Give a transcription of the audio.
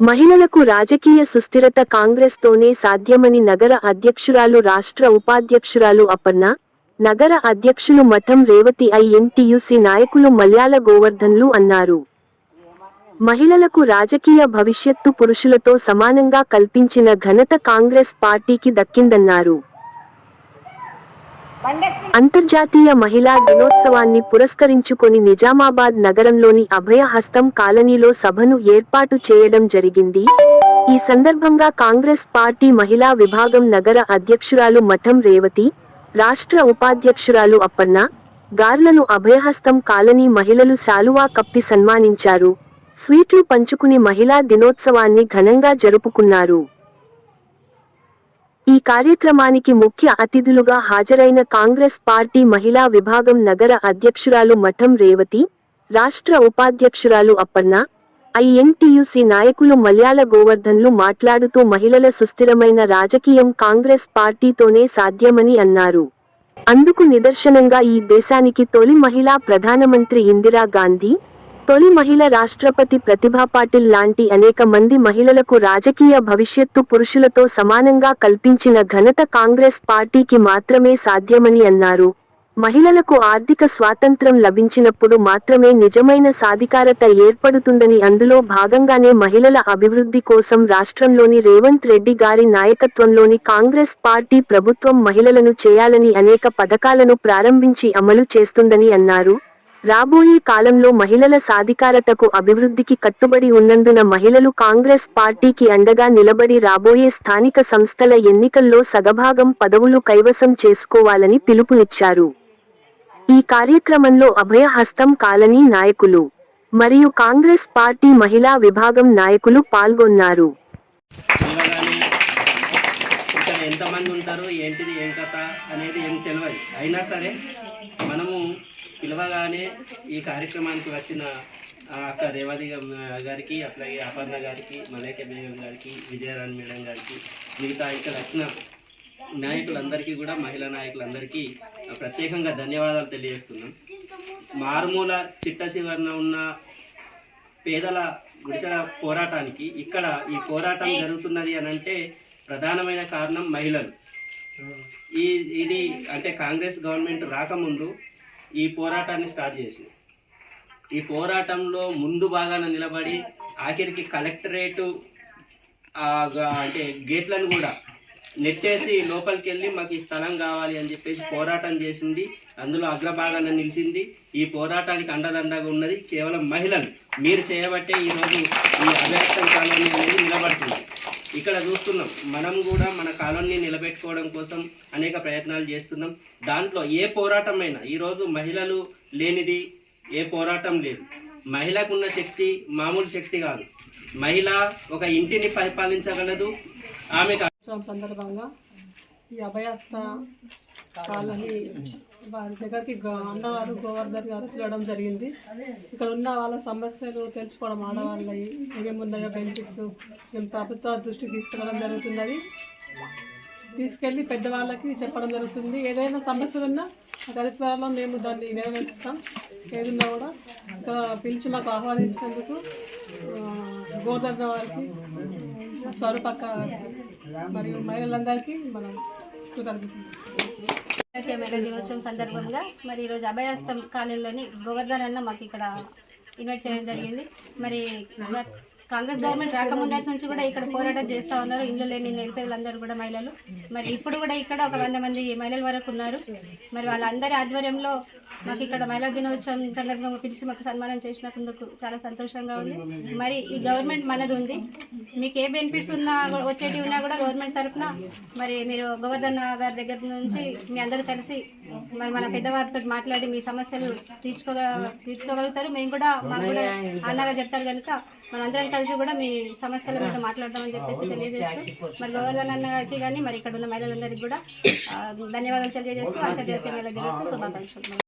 మహిళలకు రాజకీయ సుస్థిరత కాంగ్రెస్ తోనే సాధ్యమని నగర అధ్యక్షురాలు రాష్ట్ర ఉపాధ్యక్షురాలు అపర్ణ నగర అధ్యక్షులు మఠం రేవతి ఐఎన్టీయుసి నాయకులు మల్యాల గోవర్ధన్లు అన్నారు. మహిళలకు రాజకీయ భవిష్యత్తు పురుషులతో సమానంగా కల్పించిన ఘనత కాంగ్రెస్ పార్టీకి దక్కిందన్నారు. అంతర్జాతీయ మహిళా దినోత్సవాన్ని పురస్కరించుకొని నిజామాబాద్ నగరంలోని అభయహస్తం కాలనీలో సభను ఏర్పాటు చేయడం జరిగింది. ఈ సందర్భంగా కాంగ్రెస్ పార్టీ మహిళా విభాగం నగర అధ్యక్షురాలు మఠం రేవతి రాష్ట్ర ఉపాధ్యక్షురాలు అప్పన్న గార్లను అభయహస్తం కాలనీ మహిళలు శాలువా కప్పి సన్మానించారు. స్వీట్లు పంచుకుని మహిళా దినోత్సవాన్ని ఘనంగా జరుపుకున్నారు. కార్యక్రమానికి ముఖ్య అతిథులుగా హాజరైన కాంగ్రెస్ పార్టీ మహిళా విభాగం నగర అధ్యక్షురాలు మఠం రేవతి రాష్ట్ర ఉపాధ్యక్షురాలు అప్పన్న ఐఎన్టీయుసి నాయకులు మల్యాల గోవర్ధన్లు మాట్లాడుతూ మహిళల సుస్థిరమైన రాజకీయం కాంగ్రెస్ పార్టీతోనే సాధ్యమని అన్నారు. అందుకు నిదర్శనంగా ఈ దేశానికి తొలి మహిళా ప్రధానమంత్రి ఇందిరా గాంధీ తొలి మహిళ రాష్ట్రపతి ప్రతిభా పాటిల్ లాంటి అనేక మంది మహిళలకు రాజకీయ భవిష్యత్తు పురుషులతో సమానంగా కల్పించిన ఘనత కాంగ్రెస్ పార్టీకి మాత్రమే సాధ్యమని అన్నారు. మహిళలకు ఆర్థిక స్వాతంత్రం లభించినప్పుడు మాత్రమే నిజమైన సాధికారత ఏర్పడుతుందని అందులో భాగంగానే మహిళల అభివృద్ధి కోసం రాష్ట్రంలోని రేవంత్ రెడ్డి గారి నాయకత్వంలోని కాంగ్రెస్ పార్టీ ప్రభుత్వం మహిళలను చేయాలని అనేక పథకాలను ప్రారంభించి అమలు చేస్తుందని అన్నారు. రాబోయే కాలంలో మహిళల సాధికారతకు అభివృద్ధికి కట్టుబడి ఉన్నందున మహిళలు కాంగ్రెస్ పార్టీకి అండగా నిలబడి రాబోయే స్థానిక సంస్థల ఎన్నికల్లో సగభాగం పదవులు కైవసం చేసుకోవాలని పిలుపునిచ్చారు. ఈ కార్యక్రమంలో అభయహస్తం కాలనీ నాయకులు మరియు కాంగ్రెస్ పార్టీ మహిళా విభాగం నాయకులు పాల్గొన్నారు. ఎంతమంది ఉంటారు? ఏంటిది? ఏం కథ? అనేది ఏం తెలియదు అయినా సరే మనము పిలవగానే ఈ కార్యక్రమానికి వచ్చిన అక్క రేవతి గారికి అట్లాగే అపర్ణ గారికి మలేక బేగం గారికి విజయరాణి మేడం గారికి మిగతా ఇక్కడ వచ్చిన నాయకులందరికీ కూడా మహిళా నాయకులందరికీ ప్రత్యేకంగా ధన్యవాదాలు తెలియజేస్తున్నాం. మారుమూల చిట్ట చివరన ఉన్న పేదల గుడిసెల పోరాటానికి ఇక్కడ ఈ పోరాటం జరుగుతున్నది అని అంటే ప్రధానమైన కారణం మహిళలు. ఈ ఇది అంటే కాంగ్రెస్ గవర్నమెంట్ రాకముందు ఈ పోరాటాన్ని స్టార్ట్ చేసింది. ఈ పోరాటంలో ముందు భాగాన నిలబడి ఆఖరికి కలెక్టరేటు అంటే గేట్లను కూడా నెట్టేసి లోపలికి వెళ్ళి మాకు ఈ స్థలం కావాలి అని చెప్పేసి పోరాటం చేసింది. అందులో అగ్రభాగాన నిలిచింది. ఈ పోరాటానికి అండదండగా ఉన్నది కేవలం మహిళలు. మీరు చేయబట్టే ఈరోజు ఈ అభ్యర్థం కాలనీ అనేది నిలబడుతుంది. ఇక్కడ చూస్తున్నాం. మనం కూడా మన కాలనీ నిలబెట్టుకోవడం కోసం అనేక ప్రయత్నాలు చేస్తున్నాం. దాంట్లో ఏ పోరాటమైనా ఈరోజు మహిళలు లేనిది ఏ పోరాటం లేదు. మహిళకున్న శక్తి మామూలు శక్తి కాదు. మహిళ ఒక ఇంటిని పరిపాలించగలదు. ఆమెకు సందర్భంగా ఈ అభయస్థ వాళ్ళని వారి దగ్గరికి గో- అన్నవారు గోవర్ధన్ గారు పిలవడం జరిగింది. ఇక్కడ ఉన్న వాళ్ళ సమస్యలు తెలుసుకోవడం ఆడవాళ్ళవి ఏమేమి ఉన్నాయో బెనిఫిట్స్ మేము ప్రభుత్వ దృష్టికి తీసుకెళ్ళడం జరుగుతున్నది. తీసుకెళ్ళి పెద్దవాళ్ళకి చెప్పడం జరుగుతుంది. ఏదైనా సమస్యలు ఉన్నా మాకు అతి త్వరలో మేము దాన్ని నెరవేరుస్తాం. ఏదున్నా కూడా ఇక్కడ పిలిచి మాకు ఆహ్వానించినందుకు ఆ, గోవర్ధన్ వారికి స్వరూపక్క మరియు మహిళలందరికీ మనం జాతీయ మహిళా దినోత్సవం సందర్భంగా మరి ఈరోజు అభయాస్తం కాలనీలోని గోవర్ధన్ అన్న మాకు ఇక్కడ ఇన్వైట్ చేయడం జరిగింది. మరి కాంగ్రెస్ గవర్నమెంట్ రాకముందటి నుంచి కూడా ఇక్కడ పోరాటం చేస్తూ ఉన్నారు. ఇందులో లేని నిరుపేదలందరూ కూడా మహిళలు. మరి ఇప్పుడు కూడా ఇక్కడ ఒక వంద మంది మహిళల వరకు ఉన్నారు. మరి వాళ్ళందరి ఆధ్వర్యంలో మాకు ఇక్కడ మహిళా దినోత్సవం సందర్భంగా పిలిచి మాకు సన్మానం చేసినందుకు చాలా సంతోషంగా ఉంది. మరి ఈ గవర్నమెంట్ మనది ఉంది. మీకు ఏ బెనిఫిట్స్ ఉన్నా వచ్చేటివి ఉన్నా కూడా గవర్నమెంట్ తరఫున మరి మీరు గోవర్ధన్ గారి దగ్గర నుంచి మీ అందరూ కలిసి మరి మన పెద్దవారితో మాట్లాడి మీ సమస్యలు తీర్చుకోగ తీర్చుకోగలుగుతారు. మేము కూడా మాకు కూడా అన్నగా చెప్తారు కనుక మనం అందరం కలిసి కూడా మీ సమస్యల మీద మాట్లాడదామని చెప్పేసి తెలియజేస్తూ మరి గోవర్ధన్ అన్నగారికి కానీ మరి ఇక్కడ ఉన్న మహిళలందరికీ కూడా ధన్యవాదాలు తెలియజేస్తూ అంతర్జాతీయ మహిళా దినోత్సవ శుభాకాంక్షలు.